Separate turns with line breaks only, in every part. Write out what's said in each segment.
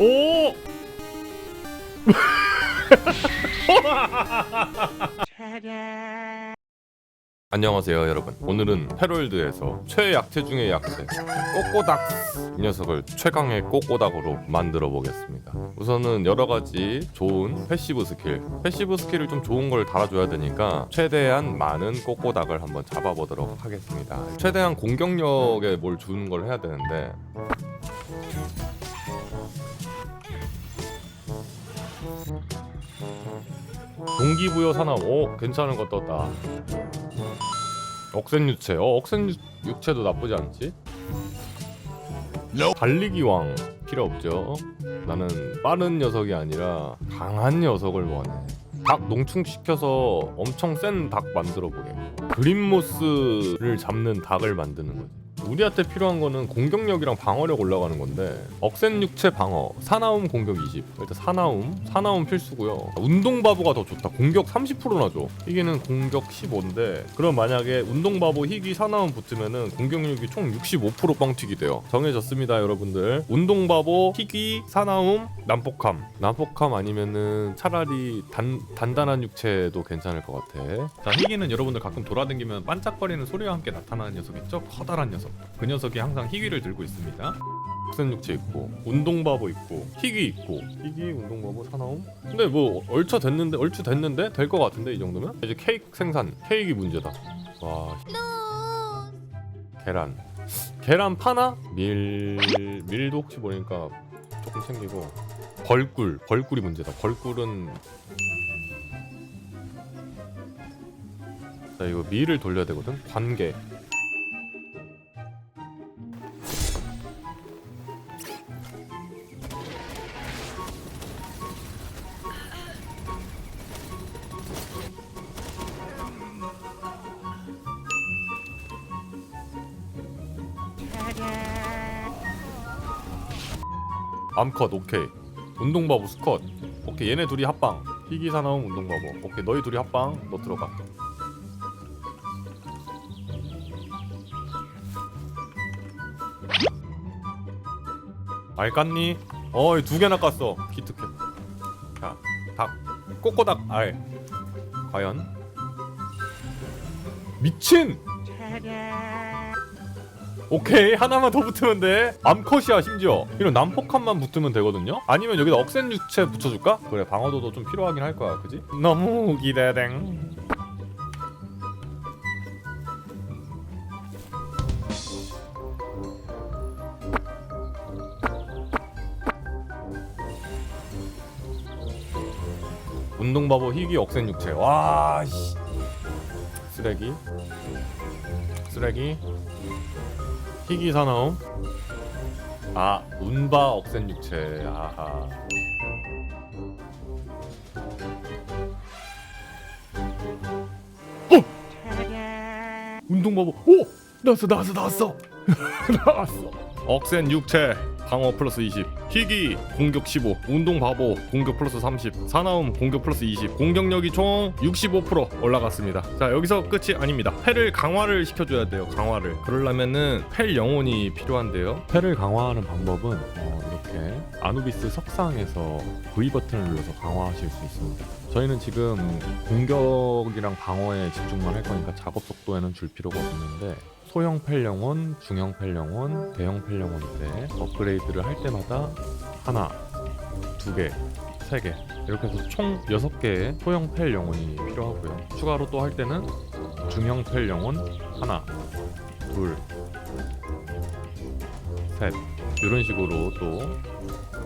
오! 안녕하세요 여러분. 오늘은 패롤드에서 최약체 중의 약체 꼬꼬닥 이 녀석을 최강의 꼬꼬닥으로 만들어 보겠습니다. 우선은 여러가지 좋은 패시브 스킬 패시브 스킬을 좀 좋은 걸 달아줘야 되니까 최대한 많은 꼬꼬닥을 한번 잡아보도록 하겠습니다. 최대한 공격력에 뭘 주는 걸 해야 되는데 동기부여 산업. 오 괜찮은 거 떴다. 억센 유체 어 억센 유, 육체도 나쁘지 않지? 달리기 왕 필요 없죠. 나는 빠른 녀석이 아니라 강한 녀석을 원해. 닭 농축시켜서 엄청 센 닭 만들어 보겠고 그린모스를 잡는 닭을 만드는 거지 우리한테 필요한 거는 공격력이랑 방어력 올라가는 건데 억센 육체 방어 사나움 공격 20 일단 사나움 사나움 필수고요. 운동 바보가 더 좋다. 공격 30%나 줘. 희귀는 공격 15인데 그럼 만약에 운동 바보 희귀 사나움 붙으면은 공격력이 총 65% 뻥튀기 돼요. 정해졌습니다 여러분들. 운동 바보 희귀 사나움 난폭함. 난폭함 아니면은 차라리 단, 단단한 육체도 괜찮을 것 같아. 자 희귀는 여러분들 가끔 돌아다니면 반짝거리는 소리와 함께 나타나는 녀석 있죠? 커다란 녀석 그 녀석이 항상 희귀를 들고 있습니다. 흑선 육체 있고 운동바보 있고 희귀 있고. 희귀 운동바보 사나움? 근데 뭐 얼추 됐는데 얼추 됐는데 될 것 같은데 이 정도면? 이제 케이크 생산 케이크 문제다. 와. 계란. 계란 파나? 밀 밀도 혹시 모르니까 조금 챙기고. 벌꿀 벌꿀이 문제다. 벌꿀은 자 이거 밀을 돌려야 되거든? 관계 암컷 오케이. 운동바보 스컷 오케이 얘네 둘이 합방. 희귀사 나온 운동바보. 오케이 너희 둘이 합방. 너 들어가. 알 깠니? 어이 두 개나 깠어. 기특해. 자닭. 꼬꼬닭 알. 과연? 미친 오케이 하나만 더 붙으면 돼. 암컷이야 심지어. 이런 난폭함만 붙으면 되거든요? 아니면 여기다 억센 유체 붙여줄까? 그래 방어도도 좀 필요하긴 할 거야 그지? 너무 기대댕. 운동바보 희귀 억센 육체. 와 씨. 쓰레기. 쓰레기 희귀 사나움. 아 운바 억센 육체. 아하. 어! 운동 바보. 오! 나왔어 나왔어 나왔어. 나왔어. 억센 육체 방어 플러스 20 희귀 공격 15 운동 바보 공격 플러스 30 사나움 공격 플러스 20 공격력이 총 65% 올라갔습니다. 자 여기서 끝이 아닙니다. 패를 강화를 시켜줘야 돼요 강화를. 그러려면은 펠 영혼이 필요한데요. 패를 강화하는 방법은 어, 이렇게 아누비스 석상에서 V 버튼을 눌러서 강화하실 수 있습니다. 저희는 지금 공격이랑 방어에 집중만 할 거니까 작업 속도에는 줄 필요가 없는데 소형 펠영혼, 중형 펠영혼, 대형 펠영혼인데 업그레이드를 할 때마다 하나, 두 개, 세 개 이렇게 해서 총 여섯 개의 소형 펠영혼이 필요하고요. 추가로 또 할 때는 중형 펠영혼 하나, 둘, 셋 이런 식으로 또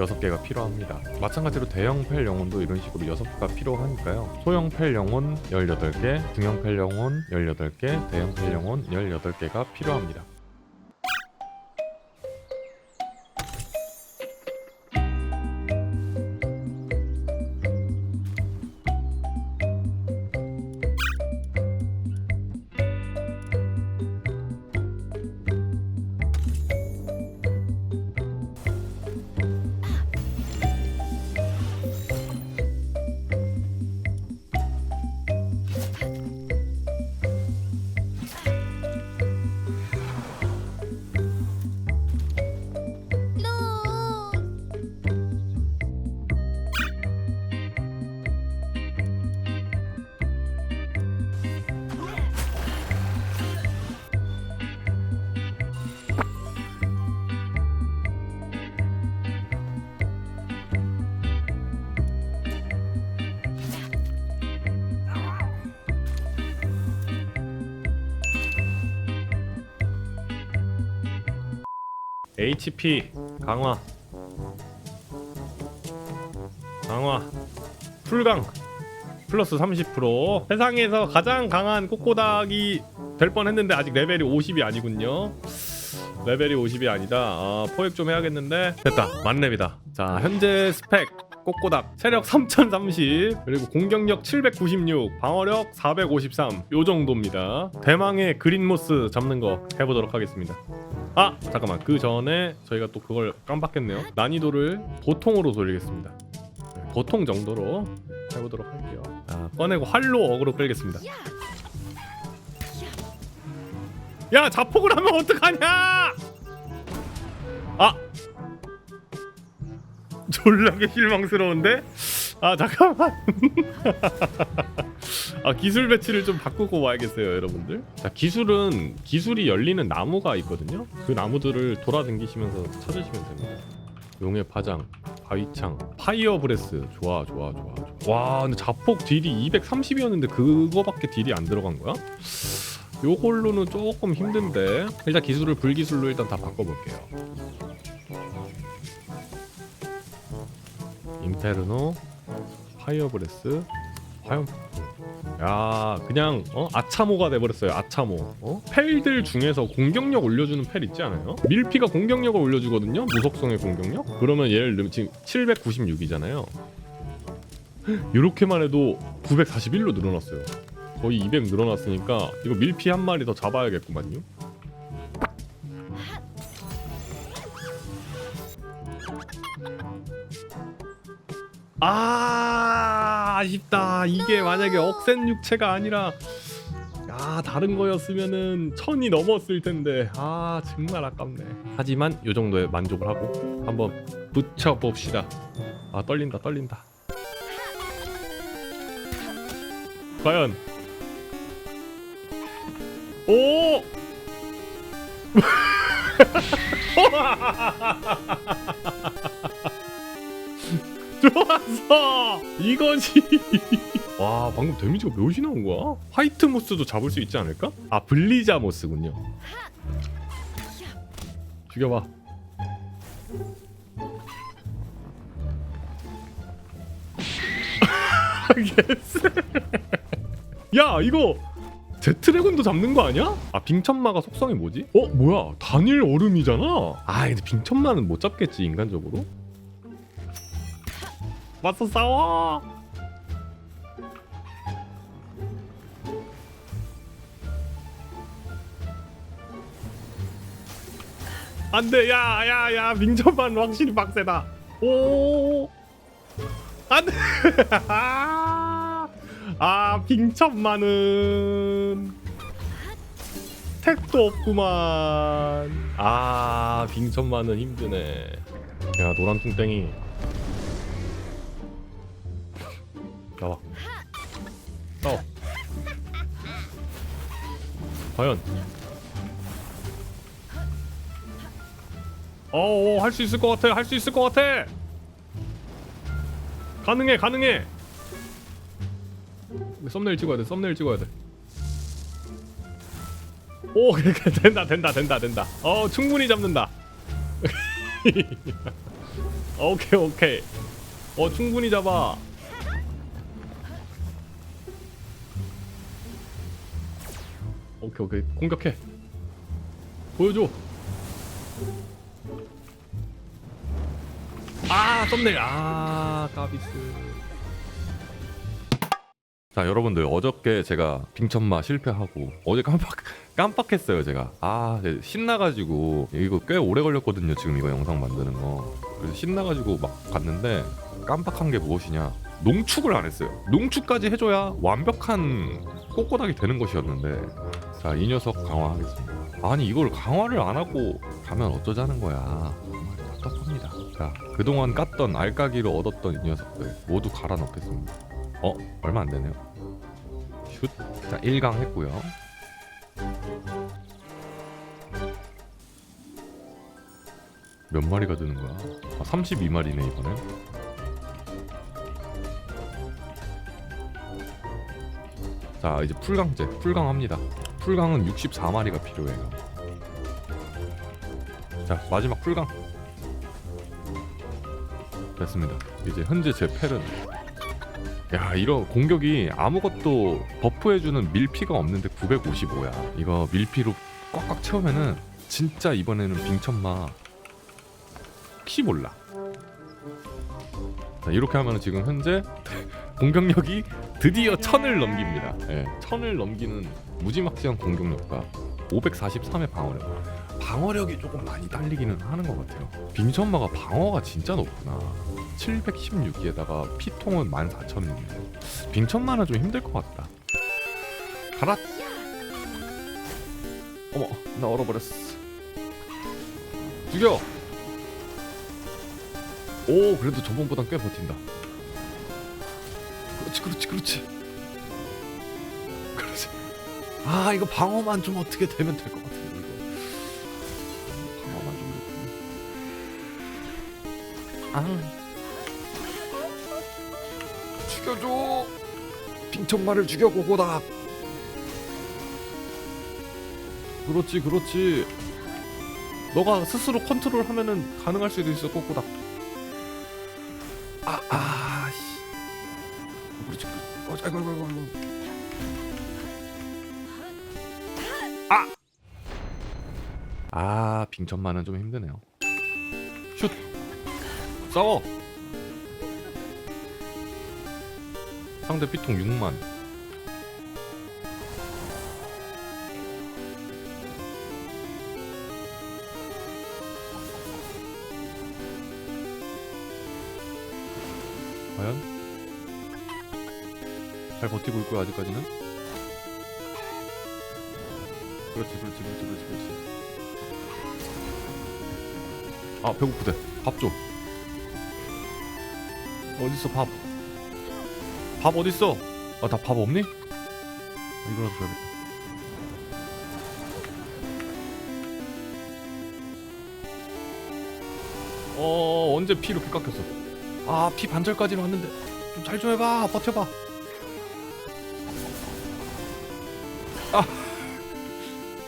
여섯 개가 필요합니다. 마찬가지로 대형 펠 영혼도 이런 식으로 여섯 개가 필요하니까요. 소형 펠 영혼 18개, 중형 펠 영혼 18개, 대형 펠 영혼 18개가 필요합니다. HP 강화. 강화. 풀강. 플러스 30% 세상에서 가장 강한 꼬꼬닥이 될 뻔했는데 아직 레벨이 50이 아니군요. 레벨이 50이 아니다. 아, 포획 좀 해야겠는데. 됐다. 만렙이다. 자 현재 스펙 꼬꼬닥. 체력 3030 그리고 공격력 796 방어력 453 요 정도입니다. 대망의 그린모스 잡는 거 해보도록 하겠습니다 아 잠깐만. 그 전에 저희가 또 그걸 깜빡했네요. 난이도를 보통으로 돌리겠습니다. 네, 보통 정도로 해보도록 할게요. 자 꺼내고 활로 어그로 끌겠습니다. 야 자폭을 하면 어떡하냐! 아! 졸라게 실망스러운데? 아 잠깐만 아 기술 배치를 좀 바꾸고 와야겠어요 여러분들. 자 기술은 기술이 열리는 나무가 있거든요. 그 나무들을 돌아다니시면서 찾으시면 됩니다. 용의 파장 바위창 파이어 브레스. 좋아 좋아 좋아 좋아. 와 근데 자폭 딜이 230이었는데 그거밖에 딜이 안 들어간 거야? 요걸로는 조금 힘든데. 일단 기술을 불기술로 일단 다 바꿔볼게요. 임페르노 파이어 브레스 화염 야 그냥 어? 아차모가 돼버렸어요 아차모. 어? 펠들 중에서 공격력 올려주는 펠 있지 않아요? 밀피가 공격력을 올려주거든요? 무속성의 공격력? 그러면 얘를 지금 796이잖아요. 이렇게만 해도 941로 늘어났어요. 거의 200 늘어났으니까 이거 밀피 한 마리 더 잡아야겠구만요. 아 아쉽다. 이게 만약에 억센 육체가 아니라 야 다른 거였으면은 천이 넘었을 텐데. 아 정말 아깝네. 하지만 요 정도에 만족을 하고 한번 붙여 봅시다. 아 떨린다 떨린다. 과연. 오 좋았어 이거지 와 방금 데미지가 몇이 나온 거야? 화이트 모스도 잡을 수 있지 않을까? 아 블리자 모스군요 죽여봐 야 이거 제트레곤도 잡는 거 아니야? 아 빙천마가 속성이 뭐지? 어 뭐야 단일 얼음이잖아 아 근데 빙천마는 못 잡겠지 인간적으로 맞서 싸워. 안돼. 야야야 빙천만 확실히 빡세다. 오. 안돼. 아 빙천만은 택도 없구만. 아 빙천만은 힘드네. 야 노란 뚱땡이 과연? 어어 할 수 있을 것 같아 할 수 있을 것 같아! 가능해 가능해! 썸네일 찍어야 돼 썸네일 찍어야 돼오 된다 된다 된다 된다. 어 충분히 잡는다. 오케이 오케이. 어 충분히 잡아 오케이 오케이. 공격해. 보여줘. 아 썸네일. 아 까비스. 자 여러분들 어저께 제가 빙천마 실패하고 어제 깜빡 깜빡했어요 제가. 아 신나가지고 이거 꽤 오래 걸렸거든요 지금 이거 영상 만드는 거. 그래서 신나가지고 막 갔는데 깜빡한 게 무엇이냐? 농축을 안 했어요. 농축까지 해줘야 완벽한 꼬꼬닥이 되는 것이었는데 자 이 녀석 강화하겠습니다 아니 이걸 강화를 안 하고 가면 어쩌자는 거야? 정말 답답합니다. 자 그동안 깠던 알까기로 얻었던 이 녀석들 모두 갈아 넣겠습니다. 어 얼마 안 되네요. 슛 자 1강 했고요. 몇 마리가 드는 거야? 아 32마리네 이번엔. 자 이제 풀강제 풀강합니다 풀강은 64마리가 필요해요. 자 마지막 풀강. 됐습니다. 이제 현재 제 펠은 야 이런 공격이 아무것도 버프해주는 밀피가 없는데 955야. 이거 밀피로 꽉꽉 채우면은 진짜 이번에는 빙천마. 혹시 몰라. 자 이렇게 하면은 지금 현재 공격력이 드디어 천을 넘깁니다. 예, 천을 넘기는 무지막지한 공격력과 543의 방어력. 방어력이 조금 많이 딸리기는 하는 것 같아요. 빙천마가 방어가 진짜 높구나. 716에다가 피통은 14,000인데 빙천마는 좀 힘들 것 같다. 가라. 어머 나 얼어버렸어. 죽여! 오 그래도 저번보단 꽤 버틴다 그렇지 그렇지 그렇지. 그렇지 아 이거 방어만 좀 어떻게 되면 될 것 같은데 이거. 방어만 좀 이렇게 아. 죽여줘. 빙천마를 죽여 고고다. 그렇지 그렇지. 너가 스스로 컨트롤하면은 가능할 수도 있어 꼬꼬닥. 아, 아. 어, 아이고, 아이고, 아이고. 아! 아, 빙천만은 좀 힘드네요. 슛! 싸워! 상대 피통 6만. 버티고 있고요 아직까지는. 그렇지 그렇지 그렇지 그렇지 그렇지. 아 배고프대. 밥 줘. 어딨어 밥? 밥 어딨어? 아 나 밥 없니? 아, 이거라도 줘야겠다. 어 언제 피 이렇게 깎였어? 아 피 반절까지는 왔는데. 좀 잘좀 해봐 버텨봐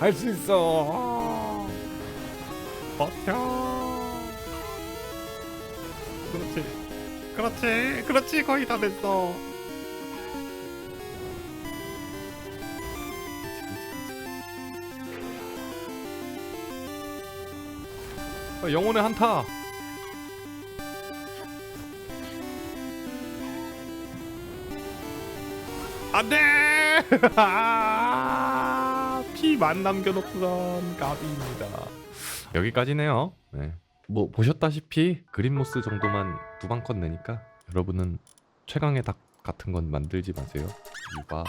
할 수 있어. 버텨. 그렇지. 그렇지. 그렇지. 거의 다 됐어. 어, 영혼의 한타. 안 돼 피만 남겨놓고선 까비입니다. 여기까지네요. 네. 뭐 보셨다시피 그린모스 정도만 두 방 컷 내니까 여러분은 최강의 닭 같은 건 만들지 마세요. 유바